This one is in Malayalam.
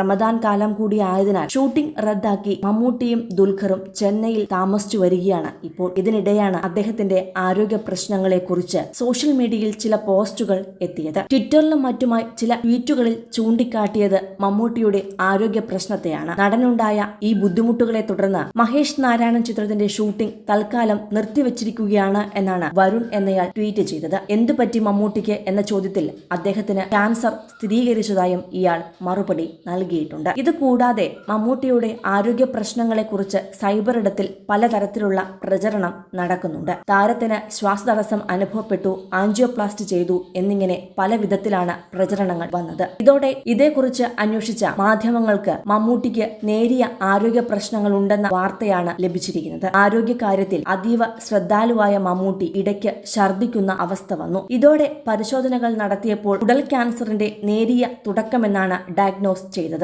റമദാൻ കാലം കൂടി ആയതിനാൽ ഷൂട്ടിംഗ് റദ്ദാക്കി മമ്മൂട്ടിയും ദുൽഖറും ചെന്നൈയിൽ താമസിച്ചു വരികയാണ്. ഇപ്പോൾ ഇതിനിടെയാണ് അദ്ദേഹത്തിന്റെ ആരോഗ്യ പ്രശ്നങ്ങളെ കുറിച്ച് സോഷ്യൽ മീഡിയയിൽ ചില പോസ്റ്റുകൾ എത്തിയത്. ട്വിറ്ററിലും മറ്റുമായി ചില ട്വീറ്റുകളിൽ ചൂണ്ടിക്കാട്ടിയത് മമ്മൂട്ടിയുടെ ആരോഗ്യ പ്രശ്നത്തെയാണ്. നടനുണ്ടായ ഈ ബുദ്ധിമുട്ടുകളെ തുടർന്ന് മഹേഷ് നാരായണൻ ചിത്രത്തിന്റെ ഷൂട്ടിംഗ് തൽക്കാലം നിർത്തിവച്ചിരിക്കുകയാണ് എന്നാണ് വരുൺ എന്നയാൾ ട്വീറ്റ് ചെയ്തത്. എന്തു പറ്റി മമ്മൂട്ടിക്ക് എന്ന ചോദ്യത്തിൽ അദ്ദേഹത്തിന് ക്യാൻസർ സ്ഥിരീകരിച്ചതായും ഇയാൾ മറുപടി നൽകിയിട്ടുണ്ട്. ഇത് കൂടാതെ മമ്മൂട്ടിയുടെ ആരോഗ്യ പ്രശ്നങ്ങളെക്കുറിച്ച് സൈബർ ഇടത്തിൽ പലതരത്തിലുള്ള പ്രചരണം നടക്കുന്നുണ്ട്. താരത്തിന് ശ്വാസതടസ്സം അനുഭവപ്പെട്ടു ആൻജിയോപ്ലാസ്റ്റ് ചെയ്തു എന്നിങ്ങനെ പല വിധത്തിലാണ് പ്രചരണങ്ങൾ വന്നത്. ഇതോടെ ഇതേക്കുറിച്ച് അന്വേഷിച്ച മാധ്യമങ്ങൾക്ക് മമ്മൂട്ടിക്ക് നേരിയ ആരോഗ്യ പ്രശ്നങ്ങൾ ഉണ്ടെന്ന വാർത്തയാണ് ലഭിച്ചിരിക്കുന്നത്. ആരോഗ്യ കാര്യത്തിൽ അതീവ ശ്രദ്ധാലുവായ മമ്മൂട്ടി ഇടയ്ക്ക് ഛർദ്ദിക്കുന്ന അവസ്ഥ വന്നു. ഇതോടെ പരിശോധനകൾ നടത്തിയപ്പോൾ ഉടൽ ക്യാൻസറിന്റെ നേരിയ തുടക്കമെന്നാണ് ഡയഗ്നോസ് ചെയ്തത്.